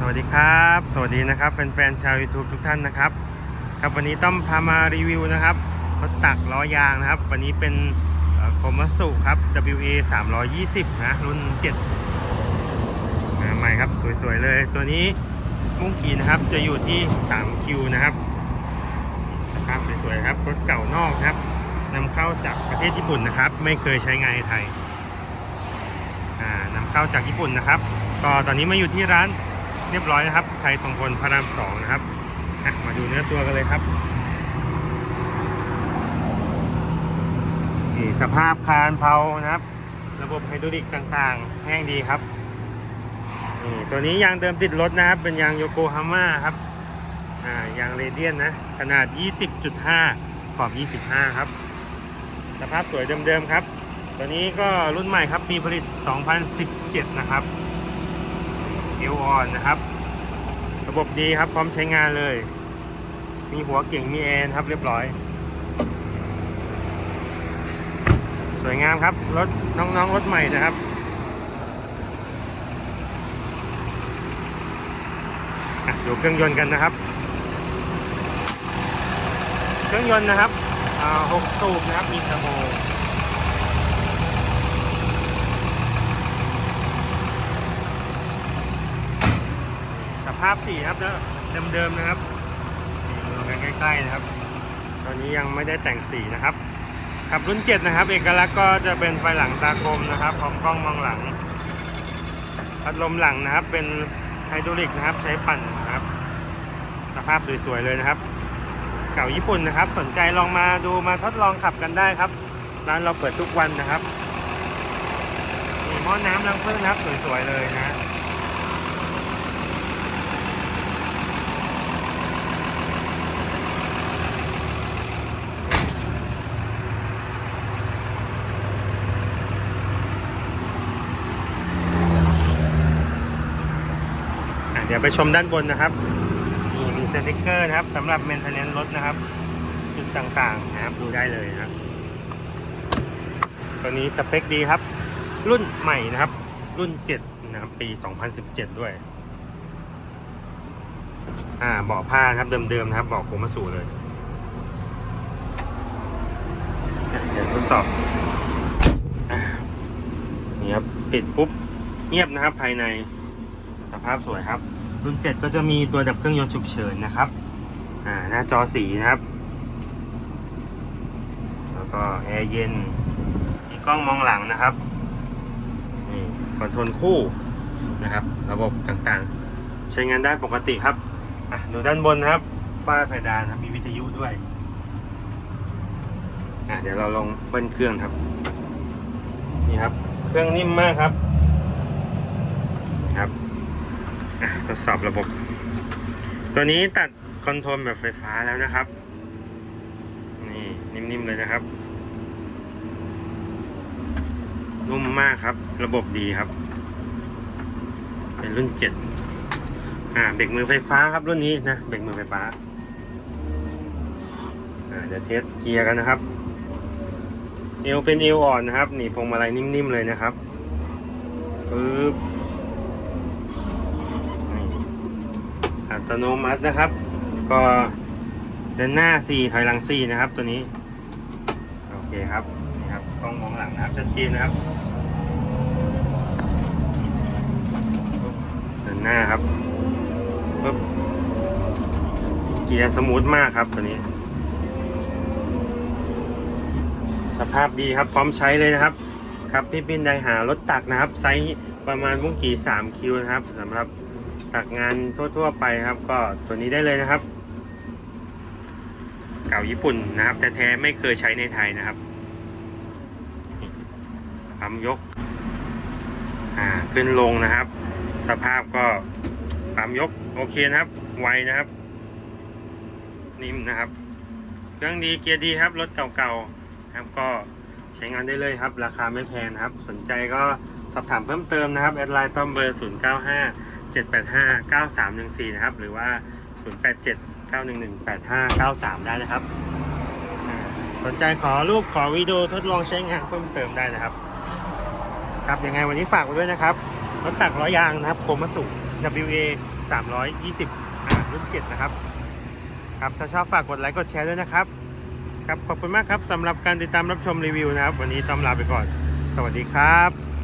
สวัสดีครับ สวัสดีนะครับแฟนๆชาว YouTube ทุกท่านนะครับ ครับวันนี้ต้อมพามารีวิวนะครับรถตักล้อยางนะครับ วันนี้เป็นโคมัสุครับ WA 320 นะ รุ่น 7 ใหม่ครับ สวยๆเลย ตัวนี้มุ่งกีนะครับจะอยู่ที่ 3Q นะครับ สภาพสวยๆครับรถเก่านอกครับนำเข้าจากประเทศญี่ปุ่นนะครับ ไม่เคยใช้งานในไทยนำเข้าจากญี่ปุ่นนะครับ ก็ตอนนี้มาอยู่ที่ร้าน รียบร้อยนะครับไทยทรงพลพระรามสองนะครับมาดูเนื้อตัวกันเลยครับนี่สภาพคานเพลานะครับ ระบบไฮดรอลิกต่างๆ แห้งดีครับนี่ตัวนี้ยางเดิมติดรถนะครับ เป็นยางโยโกฮาม่าครับอ่ายางเรเดียนนะ ขนาด 20.5 ขอบ 25 ครับ สภาพสวยเดิมๆครับ ตัวนี้ก็รุ่นใหม่ครับ ปีผลิต 2017 นะครับ ลออนนะครับ ระบบดีครับพร้อมใช้งานเลย มีหัวเก่งมีแอนครับเรียบร้อย สวยงามครับรถน้องๆรถใหม่นะครับดูเครื่องยนต์กันนะครับ เครื่องยนต์นะครับหกสูบนะครับมีเทอร์โบ ภาพสีครับเดิมๆนะครับดูกันใกล้ๆนะครับ ตอนนี้ยังไม่ได้แต่งสีนะครับขับรุ่น7นะครับ เอกลักษณ์ก็จะเป็นไฟหลังตากลมนะครับพร้อมกล้องมองหลังพัดลมหลังนะครับ เป็นไฮดรอลิกนะครับ ใช้ปั่นนะครับ สภาพสวยๆเลยนะครับ เก่าญี่ปุ่นนะครับ สนใจลองมาดูมาทดลองขับกันได้ครับร้านเราเปิดทุกวันนะครับมีหม้อน้ำรังพึ่งนะครับ สวยๆเลยนะ ดี๋ยวไปชมด้านบนนะครับมีมีสติกเกอร์นะครับสำหรับเมนเทนเนนรถนะครับ จุดต่างๆนะครับดูได้เลยนะครับตัวนี้สเปคดีครับ รุ่นใหม่นะครับ รุ่น 7 นะครับ ปี 2017 ด้วย อ่าเบาะผ้านะครับเดิมๆนะครับเบาะโคมาสูเลยเดี๋ยวทดสอบอะนี่ครับปิดปุ๊บเงียบนะครับภายในสภาพสวยครับ รุ่น 7 ก็จะมีตัวดับเครื่องยนต์ฉุกเฉินนะครับอ่าหน้าจอสีนะครับ แล้วก็แอร์เย็น มีกล้องมองหลังนะครับนี่คอนโทรลคู่นะครับ ระบบต่างๆ ใช้งานได้ปกติครับอะดูด้านบนนะครับฝ้าเพดานครับมีวิทยุด้วยอะเดี๋ยวเราลองเบิ้ลเครื่องครับ นี่ครับ เครื่องนิ่มมากครับครับ อะ ทดสอบระบบ ตัวนี้ตัดคอนโทรลแบบไฟฟ้าแล้วนะครับ นี่นิ่มๆเลยนะครับ นุ่มมากครับ ระบบดีครับ เป็นรุ่นเจ็ดอ่าเบรกมือไฟฟ้าครับรุ่นนี้นะเบรกมือไฟฟ้าอ่าเดี๋ยวเทสเกียร์กันนะครับเอวเป็นเอวอ่อนนะครับนี่พวงมาลัยนิ่มๆเลยนะครับปึ๊บ อั ตโนมัตินะครับ ก็เดินหน้า 4 ถอยหลัง 4 นะครับ ตัวนี้ โอเคครับ นี่ครับกล้องมองหลังนะครับชัดเจนนะครับ เดินหน้าครับปึ๊บเกียร์สมูทมากครับตัวนี้ สภาพดีครับพร้อมใช้เลยนะครับ ครับพี่ปินได้หารถตักนะครับ ไซส์ประมาณมุ้งกี่3คิวนะครับสำหรับ ตักงานทั่ว ๆ ไปครับ ก็ตัวนี้ได้เลยนะครับ เก่าญี่ปุ่นนะครับ แต่แท้ไม่เคยใช้ในไทยนะครับปั๊มยก อ่าขึ้นลงนะครับ สภาพก็ปั๊มยกโอเคนะครับ ไวนะครับ นิ่มนะครับ เครื่องดีเกียร์ดีครับรถเก่าๆครับก็ใช้งานได้เลยครับ ราคาไม่แพงครับ สนใจก็สอบถามเพิ่มเติมนะครับแอดไลน์ต้อมเบอร์ 0 785 9314 นะครับ หรือว่า 087 911 8593 ได้นะครับ สนใจขอรูปขอวิดีโอทดลองใช้งานเพิ่มเติมได้นะครับ ครับยังไงวันนี้ฝากไว้ด้วยนะครับ รถตักล้อยางนะครับโคมัสุ WA 320อ่ารุ่น7นะครับ ครับ ถ้าชอบฝากกดไลค์กดแชร์ด้วยนะครับ ครับ ขอบคุณมากครับสำหรับการติดตามรับชมรีวิวนะครับ วันนี้ต้องลาไปก่อน สวัสดีครับ